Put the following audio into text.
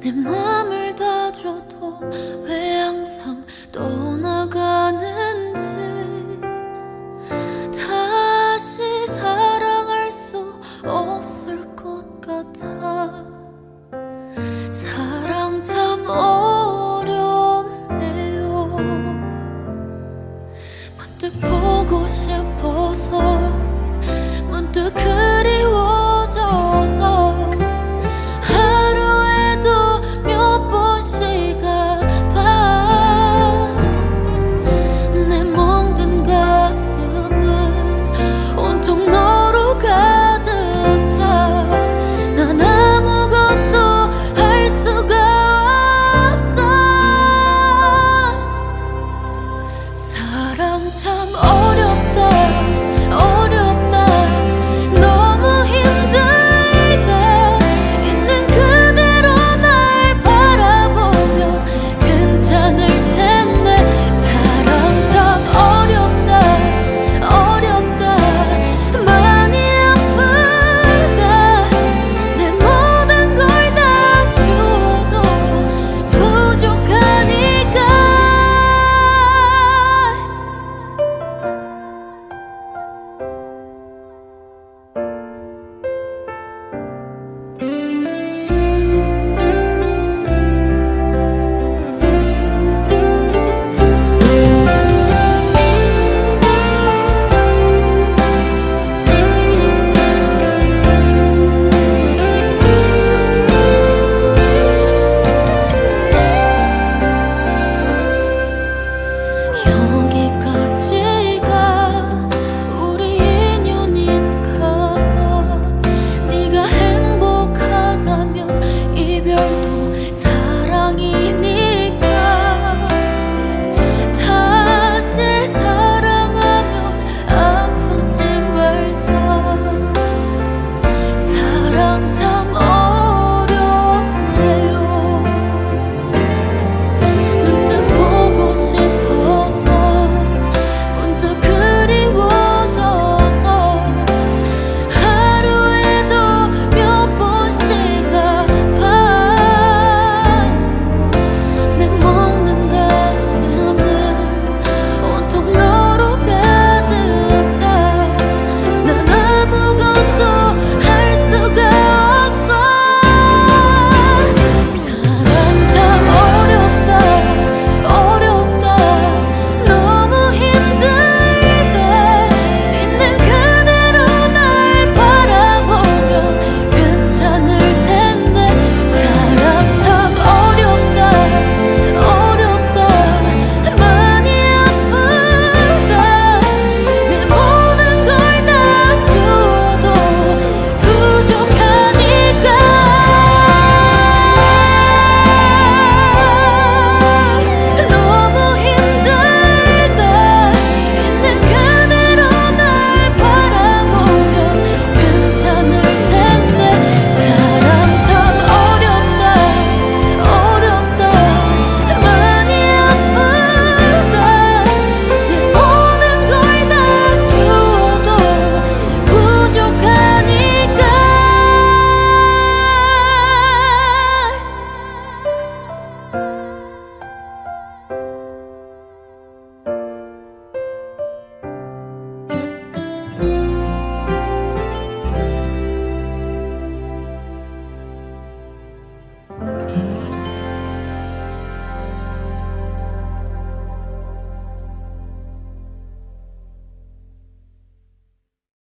내 맘을 다 줘도 왜 항상 떠나가는지. 다시 사랑할 수 없을 것 같아. 사랑 참 어렵네요. 문득 보고 싶어.